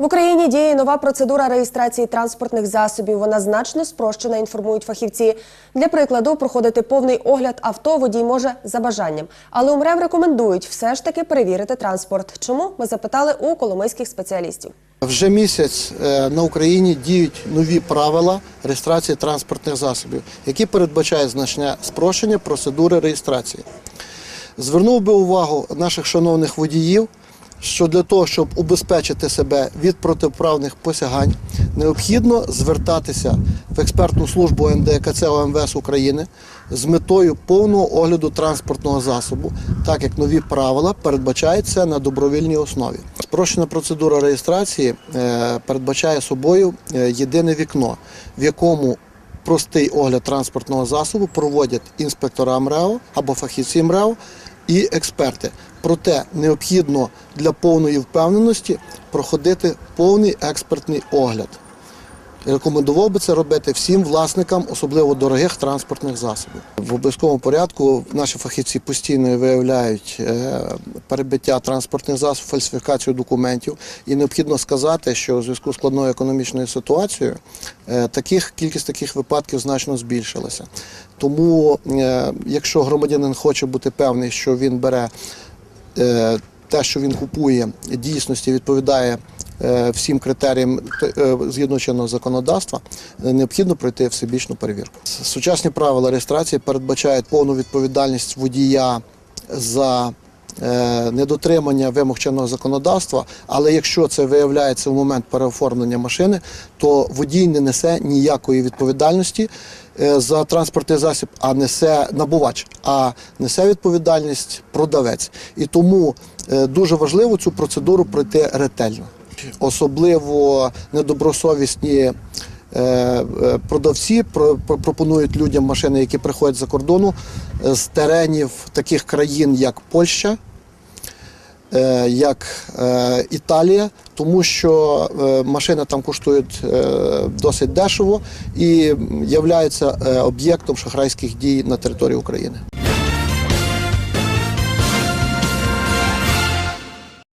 В Україні діє нова процедура реєстрації транспортних засобів. Вона значно спрощена, інформують фахівці. Для прикладу, проходити повний огляд авто водій може за бажанням. Але УМРЕВ рекомендують все ж таки перевірити транспорт. Чому ми запитали у коломийських спеціалістів? Вже місяць е, на Україні діють нові правила реєстрації транспортних засобів, які передбачають значне спрощення процедури реєстрації. Звернув би увагу наших шановних водіїв, що для того, щоб убезпечити себе від протиправних посягань, необхідно звертатися в експертну службу НДКЦ ОМВС України з метою повного огляду транспортного засобу, так як нові правила передбачаються на добровільній основі. Спрощена процедура реєстрації е, передбачає собою е, єдине вікно, в якому простий огляд транспортного засобу проводять інспектора МРЕО або фахівці МРЕО і експерти. Проте необхідно для повної впевненості проходити повний експертний огляд. Рекомендував би це робити всім власникам, особливо дорогих транспортних засобів. В обов'язковому порядку наші фахівці постійно виявляють е, перебиття транспортних засобів, фальсифікацію документів. І необхідно сказати, що у зв'язку з складною економічною ситуацією е, таких кількість таких випадків значно збільшилася. Тому, е, якщо громадянин хоче бути певний, що він бере те, що він купує, дійсності відповідає всім критеріям е, згідно чинного законодавства, е, необхідно пройти всебічну перевірку. Сучасні правила реєстрації передбачають повну відповідальність водія за е, недотримання вимог чинного законодавства, але якщо це виявляється в момент переоформлення машини, то водій не несе ніякої відповідальності е, за транспортний засіб, а несе набувач, а несе відповідальність продавець. І тому е, дуже важливо цю процедуру пройти ретельно. Особливо недобросовісні е, е, продавці про- про- пропонують людям машини, які приходять за кордону е, з теренів таких країн, як Польща, як Італія, тому що машини там коштують досить дешево і являються об'єктом шахрайських дій на території України.